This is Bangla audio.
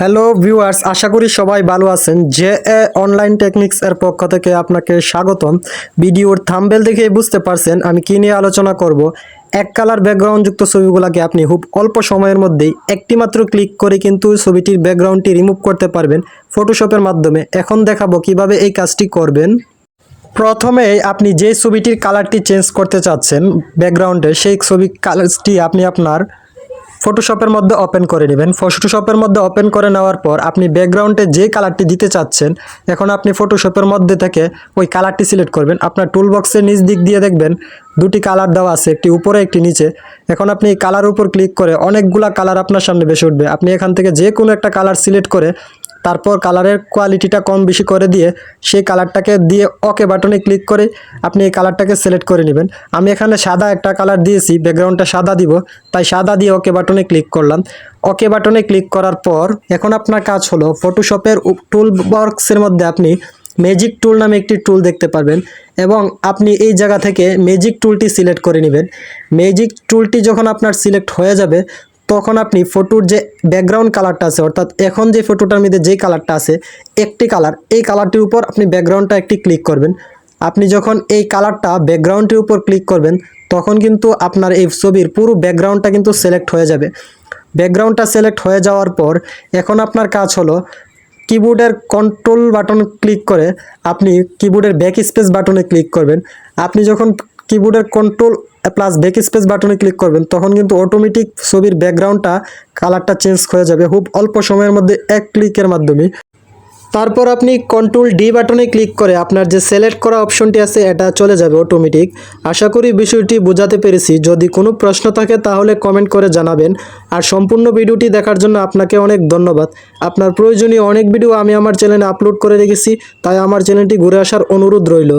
হ্যালো ভিউয়ার্স আশা করি সবাই ভালো আছেন। জে এ অনলাইন টেকনিক্স এর পক্ষ থেকে আপনাকে স্বাগতম। ভিডিওর থাম্বেল দেখে বুঝতে পারছেন আমি কী নিয়ে আলোচনা করব। এক কালার ব্যাকগ্রাউন্ডযুক্ত ছবিগুলোকে আপনি খুব অল্প সময়ের মধ্যেই একটি মাত্র ক্লিক করে কিন্তু ছবিটির ব্যাকগ্রাউন্ডটি রিমুভ করতে পারবেন ফটোশপের মাধ্যমে। এখন দেখাবো কীভাবে এই কাজটি করবেন। প্রথমে আপনি যে ছবিটির কালারটি চেঞ্জ করতে চাচ্ছেন ব্যাকগ্রাউন্ডে সেই ছবি কালারটি আপনি আপনার ফটোশপের মধ্যে ওপেন করে নেবেন। ফটোশপের মধ্যে ওপেন করে নেওয়ার পর আপনি ব্যাকগ্রাউন্ডে যে কালারটি দিতে চাচ্ছেন, এখন আপনি ফটোশপের মধ্যে থেকে ওই কালারটি সিলেক্ট করবেন। আপনার টুল বক্সের নিচ দিক দিয়ে দেখবেন দুটি কালার দেওয়া আছে, একটি উপরে, একটি নিচে। এখন আপনি এই কালার উপর ক্লিক করে অনেকগুলা কালার আপনার সামনে বেশি উঠবে। আপনি এখান থেকে যে কোনো একটা কালার সিলেক্ট করে তারপর কালারের কোয়ালিটিটা কম বেশি করে দিয়ে সেই কালারটাকে দিয়ে ওকে বাটনে ক্লিক করে আপনি এই কালারটাকে সিলেক্ট করে নেবেন। আমি এখানে সাদা একটা কালার দিয়েছি, ব্যাকগ্রাউন্ডটা সাদা দিব, তাই সাদা দিয়ে ওকে বাটনে ক্লিক করলাম। ওকে বাটনে ক্লিক করার পর এখন আপনার কাজ হলো ফটোশপের টুল বক্সের মধ্যে আপনি ম্যাজিক টুল নামে একটি টুল দেখতে পারবেন এবং আপনি এই জায়গা থেকে ম্যাজিক টুলটি সিলেক্ট করে নেবেন। ম্যাজিক টুলটি যখন আপনার সিলেক্ট হয়ে যাবে তখন আপনি ফটোর যে ব্যাকগ্রাউন্ড কালারটা আছে, অর্থাৎ এখন যে ফটোটার মধ্যে যেই কালারটা আছে, একটি কালার এই কালারটির উপর আপনি ব্যাকগ্রাউন্ডটা একটি ক্লিক করবেন। আপনি যখন এই কালারটা ব্যাকগ্রাউন্ডটির উপর ক্লিক করবেন, তখন কিন্তু আপনার এই ছবির পুরো ব্যাকগ্রাউন্ডটা কিন্তু সিলেক্ট হয়ে যাবে। ব্যাকগ্রাউন্ডটা সিলেক্ট হয়ে যাওয়ার পর, এখন আপনার কাজ হলো কিবোর্ডের কন্ট্রোল বাটন ক্লিক করে আপনি কিবোর্ডের ব্যাক স্পেস বাটনে ক্লিক করবেন। আপনি যখন কিবোর্ডের কন্ট্রোল প্লাস ব্যাক স্পেস বাটনে ক্লিক করবেন, তখন কিন্তু অটোমেটিক ছবির ব্যাকগ্রাউন্ডটা কালারটা চেঞ্জ হয়ে যাবে। খুব অল্প সময়ের মধ্যে এক ক্লিকের মাধ্যমে। তারপর আপনি কন্ট্রোল ডি বাটনে ক্লিক করে আপনার যে সিলেক্ট করা অপশনটি আছে, এটা চলে যাবে অটোমেটিক আশা করি বিষয়টি বোঝাতে পেরেছি। যদি কোনো প্রশ্ন থাকে, তাহলে কমেন্ট করে জানাবেন। আর সম্পূর্ণ ভিডিওটি দেখার জন্য আপনাকে অনেক ধন্যবাদ। আপনার প্রয়োজনীয় অনেক ভিডিও আমি আমার চ্যানেলে আপলোড করে রেখেছি, তাই আমার চ্যানেলটি ঘুরে আসার অনুরোধ রইল।